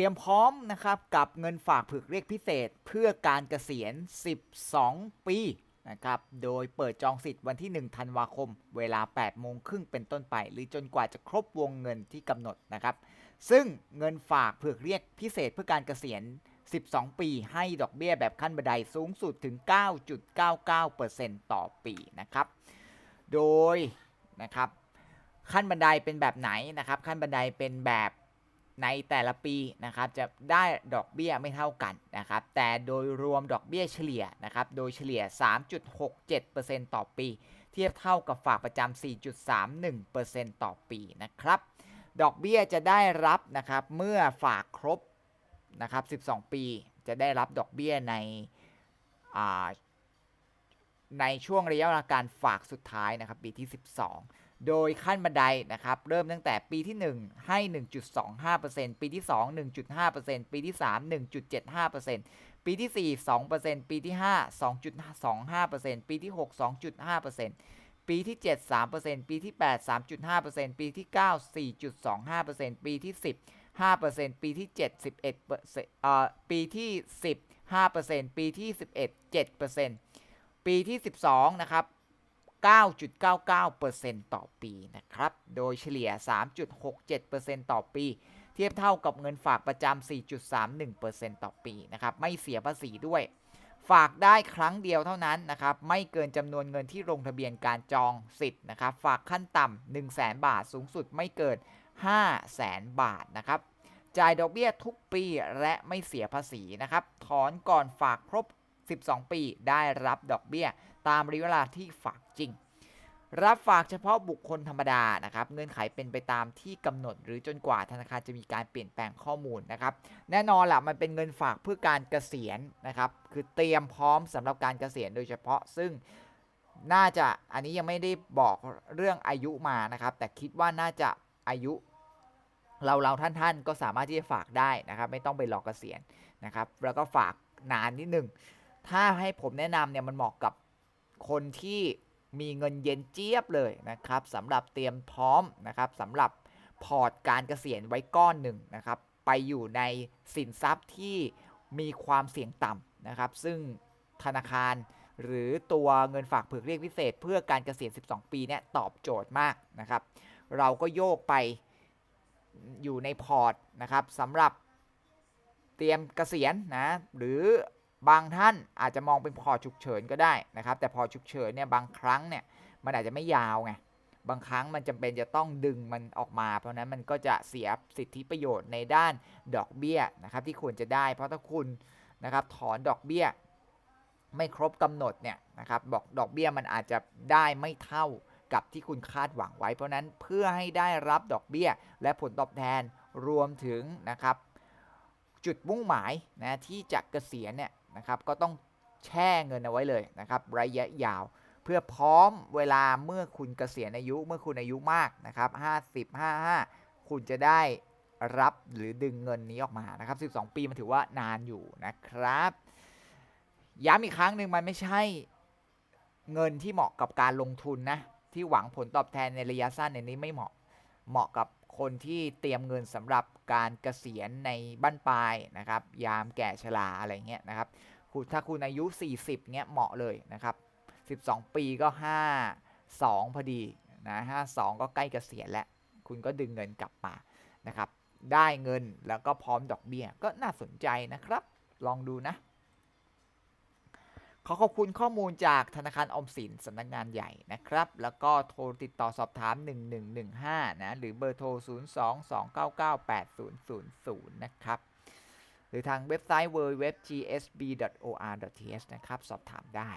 ตรียมพร้อมนะครับกับเงินฝากผึกเรียกพิเศษเพื่อการเกษียณ 12 ปีนะครับ โดยเปิดจองสิทธิ์วันที่ 1 ธันวาคม เวลา 8 โมงครึ่งเป็นต้นไป หรือจนกว่าจะครบวงเงินที่กำหนดนะครับ ซึ่งเงินฝากเผือกเรียกพิเศษเพื่อการเกษียณ 12 ปีให้ดอกเบี้ยแบบขั้นบันไดสูงสุดถึง 9.99%ต่อปีนะครับ โดยนะครับขั้นบันไดเป็นแบบไหนนะครับ ขั้นบันไดเป็นแบบ ในแต่ละปีนะครับจะได้ดอกเบี้ยไม่เท่ากันนะครับแต่โดยรวมดอกเบี้ยเฉลี่ยนะครับโดยเฉลี่ย 3.67%ต่อปี เทียบเท่ากับฝากประจำ 4.31%ต่อปีนะครับดอกเบี้ยจะได้รับนะครับเมื่อฝากครบนะครับ 12 ปี จะได้รับดอกเบี้ยในในช่วงระยะเวลาการฝากสุดท้ายนะครับปีที่ 12 โดยขั้นบันไดนะครับ เริ่มตั้งแต่ปีที่ 1 ให้ 1.25%ปีที่ 2 1.5%ปีที่ 3 1.75%ปีที่ 4 2%ปีที่ 5 2.25%ปีที่ 6 2.5%ปีที่ 7 3%ปีที่ 8 3.5%ปีที่ 9 4.25%ปีที่ 10 5%ปีที่ 7 11เอ่อปีที่ 10 5%ปีที่ 11 7%ปีที่ 12 นะครับ 9.99%ต่อปีนะครับ โดยเฉลี่ย 3.67%ต่อปี เทียบเท่ากับเงินฝากประจำ 4.31%ต่อปีนะครับ ไม่เสียภาษีด้วย ฝากได้ครั้งเดียวเท่านั้นนะครับ ไม่เกินจำนวนเงินที่ลงทะเบียนการจองสิทธิ์นะครับ ฝากขั้นต่ำ 1 0 0 0 0แบาท สูงสุดไม่เกิน 5 0 0แสนบาทนะครับ จ่ายดอกเบี้ยทุกปีและไม่เสียภาษีนะครับ ถอนก่อนฝากครบ 12 ปี ได้รับดอกเบี้ย ตามระยะเวลาที่ฝากจริง รับฝากเฉพาะบุคคลธรรมดานะครับ เงื่อนไขเป็นไปตามที่กำหนด หรือจนกว่าธนาคารจะมีการเปลี่ยนแปลงข้อมูลนะครับ แน่นอนแหละมันเป็นเงินฝากเพื่อการเกษียณนะครับ คือเตรียมพร้อมสำหรับการเกษียณโดยเฉพาะ ซึ่งน่าจะอันนี้ยังไม่ได้บอกเรื่องอายุมานะครับ แต่คิดว่าน่าจะอายุเราเราท่านท่านก็สามารถที่จะฝากได้นะครับ ไม่ต้องไปรอเกษียณนะครับ แล้วก็ฝากนานนิดนึง ถ้าให้ผมแนะนำเนี่ยมันเหมาะกับคนที่มีเงินเย็นเจี๊ยบเลยนะครับสำหรับเตรียมพร้อมนะครับสำหรับพอร์ตการเกษียณไว้ก้อนหนึ่งนะครับไปอยู่ในสินทรัพย์ที่มีความเสี่ยงต่ำนะครับ ซึ่งธนาคารหรือตัวเงินฝากเผือเรียกพิเศษ เพื่อการเกษียณ 12 ปีเนี่ยตอบโจทย์มากนะครับ เราก็โยกไปอยู่ในพอร์ตนะครับสำหรับเตรียมเกษียณนะหรือ บางท่านอาจจะมองเป็นพอฉุกเฉินก็ได้นะครับ แต่พอฉุกเฉินเนี่ยบางครั้งเนี่ยมันอาจจะไม่ยาวไงบางครั้งมันจำเป็นจะต้องดึงมันออกมา เพราะนั้นมันก็จะเสียสิทธิประโยชน์ในด้านดอกเบี้ยนะครับที่ควรจะได้ เพราะถ้าคุณนะครับถอนดอกเบี้ย ไม่ครบกำหนดเนี่ยนะครับบอกดอกเบี้ยมันอาจจะได้ไม่เท่ากับที่คุณคาดหวังไว้ เพราะนั้นเพื่อให้ได้รับดอกเบี้ย และผลตอบแทนรวมถึงนะครับจุดมุ่งหมายนะที่จะเกษียณเนี่ย นะครับก็ต้องแช่เงินเอาไว้เลยนะครับระยะยาว เพื่อพร้อมเวลาเมื่อคุณเกษียณอายุเมื่อคุณอายุมากนะครับ50 55 คุณจะได้รับหรือดึงเงินนี้ออกมานะครับ 12 ปีมันถือว่านานอยู่นะครับ ย้ำอีกครั้งหนึ่งมันไม่ใช่เงินที่เหมาะกับการลงทุนนะที่หวังผลตอบแทนในระยะสั้นในนี้ไม่เหมาะเหมาะกับ คนที่เตรียมเงินสำหรับการเกษียณในบั้นปลายนะครับ ยามแก่ชราอะไรเงี้ยนะครับคุณถ้าคุณอายุ 40เงี้ยเหมาะเลยนะครับ 12 ปีก็ 5 2 พอดีนะ52 ก็ใกล้เกษียณแล้ว คุณก็ดึงเงินกลับมานะครับ ได้เงินแล้วก็พร้อมดอกเบี้ยก็น่าสนใจนะครับ ลองดูนะ ขอขอบคุณข้อมูลจากธนาคารอมสินสำนักงงานใหญ่นะครับ แล้วก็โทรติดต่อสอบถาม 1115 นะ หรือเบอร์โทร 022998000 นะครับ หรือทางเว็บไซต์ www.gsb.or.th นะครับ สอบถามได้